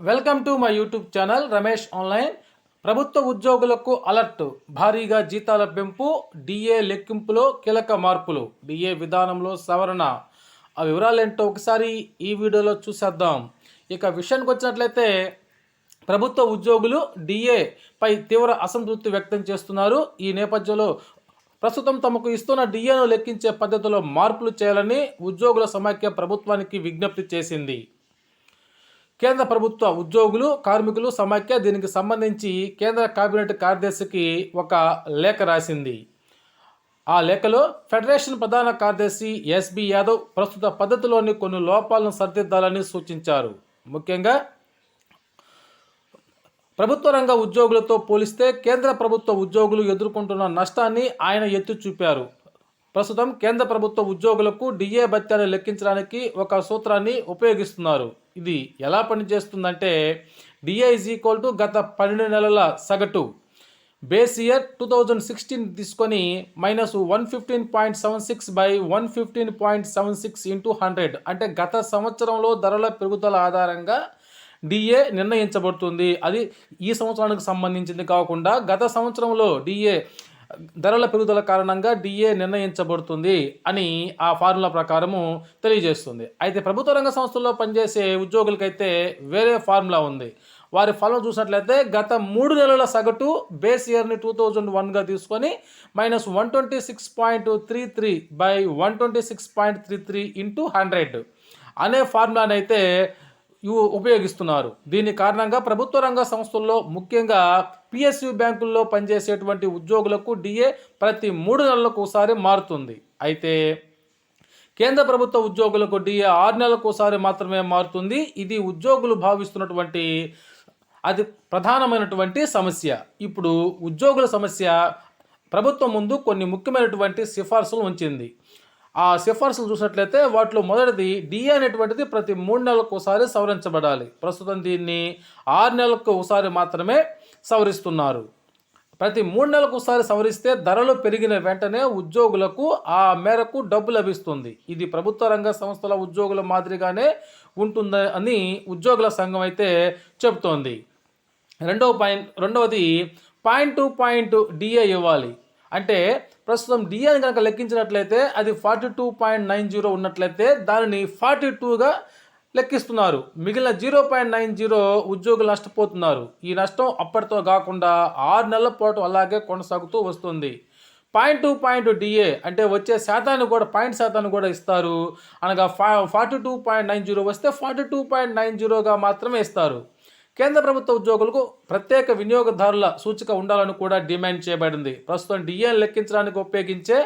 Welcome to my YouTube channel Ramesh online. ప్రభుత్వ ఉద్యోగులకు alert. భారీగా జీతాల పెంపు డిఏ లెక్కింపులో కీలక మార్పులు. డిఏ విధానంలో సవరణ. ఆ వివరాలు ఏంటో ఒకసారి ఈ వీడియోలో చూసేద్దాం. ఇక విషయానికి వచ్చినట్లయితే ప్రభుత్వ ఉద్యోగులు డిఏ పై తీవ్ర అసంతృప్తి వ్యక్తం చేస్తున్నారు. ఈ నేపథ్యంలో ప్రస్తుతం తమకు ఇస్తున్న డిఏను లెక్కించే పద్ధతిలో మార్పులు చేయాలని ఉద్యోగుల సమాఖ్య ప్రభుత్వానికి విజ్ఞప్తి చేసింది. కేంద్ర ప్రభుత్వ ఉద్యోగులు కార్మికులు సమాఖ్య దీనికి సంబంధించి కేంద్ర కేబినెట్ కార్యదర్శికి ఒక లేఖ రాసింది. ఆ లేఖలో ఫెడరేషన్ ప్రధాన కార్యదర్శి ఎస్బి యాదవ్ ప్రస్తుత పద్ధతిలోని కొన్ని లోపాలను సరిదిద్దాలని సూచించారు. ముఖ్యంగా ప్రభుత్వ రంగ ఉద్యోగులతో పోలిస్తే కేంద్ర ప్రభుత్వ ఉద్యోగులు ఎదుర్కొంటున్న నష్టాన్ని ఆయన ఎత్తి చూపారు. ప్రస్తుతం కేంద్ర ప్రభుత్వ ఉద్యోగులకు డిఏ భత్యాన్ని లెక్కించడానికి ఒక సూత్రాన్ని ఉపయోగిస్తున్నారు. ఇది ఎలా పనిచేస్తుందంటే డిఏ ఈక్వల్ టు గత పన్నెండు నెలల సగటు. Base year two thousand sixteen తీసుకొని minus one fifteen point seven six by one fifteen point seven six into hundred అంటే గత సంవత్సరంలో ధరల పెరుగుదల ఆధారంగా డిఏ నిర్ణయించబడుతుంది. అది ఈ సంవత్సరానికి సంబంధించింది కాకుండా గత సంవత్సరంలో డిఏ ధరల పెరుగుదల కారణంగా డిఏ నిర్ణయించబడుతుంది అని ఆ ఫార్ములా ప్రకారము తెలియజేస్తుంది. అయితే ప్రభుత్వ రంగ సంస్థల్లో పనిచేసే ఉద్యోగులకైతే వేరే ఫార్ములా ఉంది. వారి ఫలం చూసినట్లయితే గత మూడు నెలల సగటు బేస్ ఇయర్ని టూ థౌజండ్ వన్గా తీసుకొని minus one twenty six point three three by one twenty six point three three into hundred అనే ఫార్ములాని అయితే ఉపయోగిస్తున్నారు. దీని కారణంగా ప్రభుత్వ రంగ సంస్థల్లో ముఖ్యంగా పిఎస్యు బ్యాంకుల్లో పనిచేసేటువంటి ఉద్యోగులకు డిఏ ప్రతి మూడు నెలలకు ఒకసారి మారుతుంది. అయితే కేంద్ర ప్రభుత్వ ఉద్యోగులకు డిఏ ఆరు నెలలకు ఒకసారి మాత్రమే మారుతుంది. ఇది ఉద్యోగులు భావిస్తున్నటువంటి అది ప్రధానమైనటువంటి సమస్య. ఇప్పుడు ఉద్యోగుల సమస్య ప్రభుత్వం ముందు కొన్ని ముఖ్యమైనటువంటి సిఫార్సులు ఉంచింది. ఆ సిఫార్సులు చూసినట్లయితే వాటిలో మొదటిది డిఏ అనేటువంటిది ప్రతి మూడు నెలలకు ఒకసారి సవరించబడాలి. ప్రస్తుతం దీన్ని ఆరు నెలలకు ఒకసారి మాత్రమే సవరిస్తున్నారు. ప్రతి మూడు నెలలకు ఒకసారి సవరిస్తే ధరలు పెరిగిన వెంటనే ఉద్యోగులకు ఆ మేరకు డబ్బు లభిస్తుంది. ఇది ప్రభుత్వ రంగ సంస్థల ఉద్యోగుల మాదిరిగానే ఉంటుంది అని ఉద్యోగుల సంఘం అయితే చెబుతోంది. రెండవ పాయింట్ రెండవది పాయింట్ టు పాయింట్ డిఏ ఇవ్వాలి. అంటే ప్రస్తుతం డిఏని కనుక లెక్కించినట్లయితే అది forty two point nine zero ఉన్నట్లయితే దానిని ఫార్టీ టూగా లెక్కిస్తున్నారు. మిగిలిన జీరో పాయింట్ నైన్ జీరో ఉద్యోగులు నష్టపోతున్నారు. ఈ నష్టం అప్పటితో కాకుండా ఆరు నెలల పాటు అలాగే కొనసాగుతూ వస్తుంది. పాయింట్ టూ పాయింట్ డిఏ అంటే వచ్చే శాతాన్ని కూడా పాయింట్ శాతాన్ని కూడా ఇస్తారు. అనగా ఫా forty two point nine zero వస్తే ఫార్టీ టూ పాయింట్ నైన్ జీరోగా మాత్రమే ఇస్తారు. కేంద్ర ప్రభుత్వ ఉద్యోగులకు ప్రత్యేక వినియోగదారుల సూచిక ఉండాలని కూడా డిమాండ్ చేయబడింది. ప్రస్తుతం డిఏని లెక్కించడానికి ఉపయోగించే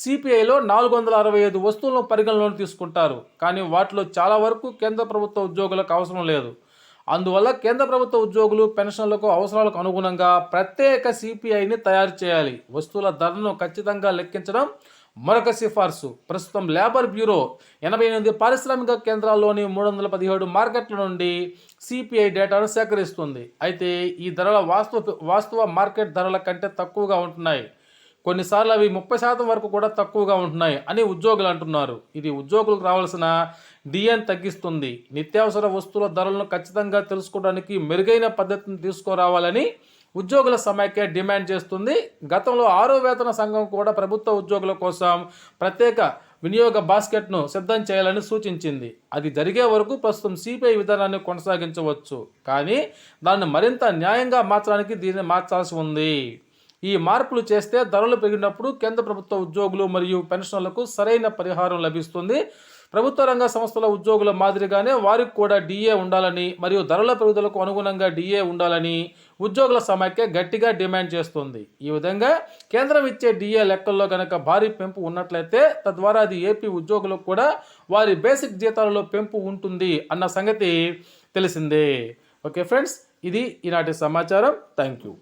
సిపిఐలో నాలుగు వందల అరవై ఐదు వస్తువులను పరిగణలోకి తీసుకుంటారు. కానీ వాటిలో చాలా వరకు కేంద్ర ప్రభుత్వ ఉద్యోగులకు అవసరం లేదు. అందువల్ల కేంద్ర ప్రభుత్వ ఉద్యోగులు పెన్షన్లకు అవసరాలకు అనుగుణంగా ప్రత్యేక సిపిఐని తయారు చేయాలి. వస్తువుల ధరను ఖచ్చితంగా లెక్కించడం మరొక సిఫార్సు. ప్రస్తుతం లేబర్ బ్యూరో ఎనభై ఎనిమిది పారిశ్రామిక కేంద్రాల్లోని మూడు వందల పదిహేడు మార్కెట్ల నుండి సిపిఐ డేటాను సేకరిస్తుంది. అయితే ఈ ధరల వాస్తవ వాస్తవ మార్కెట్ ధరల కంటే తక్కువగా ఉంటున్నాయి. కొన్నిసార్లు అవి ముప్పై శాతం వరకు కూడా తక్కువగా ఉంటున్నాయి అని ఉద్యోగులు అంటున్నారు. ఇది ఉద్యోగులకు రావాల్సిన డిఎన్ తగ్గిస్తుంది. నిత్యావసర వస్తువుల ధరలను ఖచ్చితంగా తెలుసుకోవడానికి మెరుగైన పద్ధతిని తీసుకురావాలని ఉద్యోగుల సమైక్య డిమాండ్ చేస్తుంది. గతంలో ఆరో వేతన సంఘం కూడా ప్రభుత్వ ఉద్యోగుల కోసం ప్రత్యేక వినియోగ బాస్కెట్ను సిద్ధం చేయాలని సూచించింది. అది జరిగే వరకు ప్రస్తుతం సిపిఐ విధానాన్ని కొనసాగించవచ్చు. కానీ దాన్ని మరింత న్యాయంగా మార్చడానికి దీన్ని మార్చాల్సి ఉంది. ఈ మార్పులు చేస్తే ధరలు పెరిగినప్పుడు కేంద్ర ప్రభుత్వ ఉద్యోగులు మరియు పెన్షన్లకు సరైన పరిహారం లభిస్తుంది. ప్రభుత్వ రంగ సంస్థల ఉద్యోగుల మాదిరిగానే వారికి కూడా డిఏ ఉండాలని మరియు ధరల పెరుగుదలకు అనుగుణంగా డిఏ ఉండాలని ఉద్యోగుల సమాఖ్య గట్టిగా డిమాండ్ చేస్తుంది. ఈ విధంగా కేంద్రం ఇచ్చే డిఏ లెక్కల్లో కనుక భారీ పెంపు ఉన్నట్లయితే తద్వారా అది ఏపీ ఉద్యోగులకు కూడా వారి బేసిక్ జీతాలలో పెంపు ఉంటుంది అన్న సంగతి తెలిసిందే. ఓకే ఫ్రెండ్స్ ఇది ఈనాటి సమాచారం. Thank you.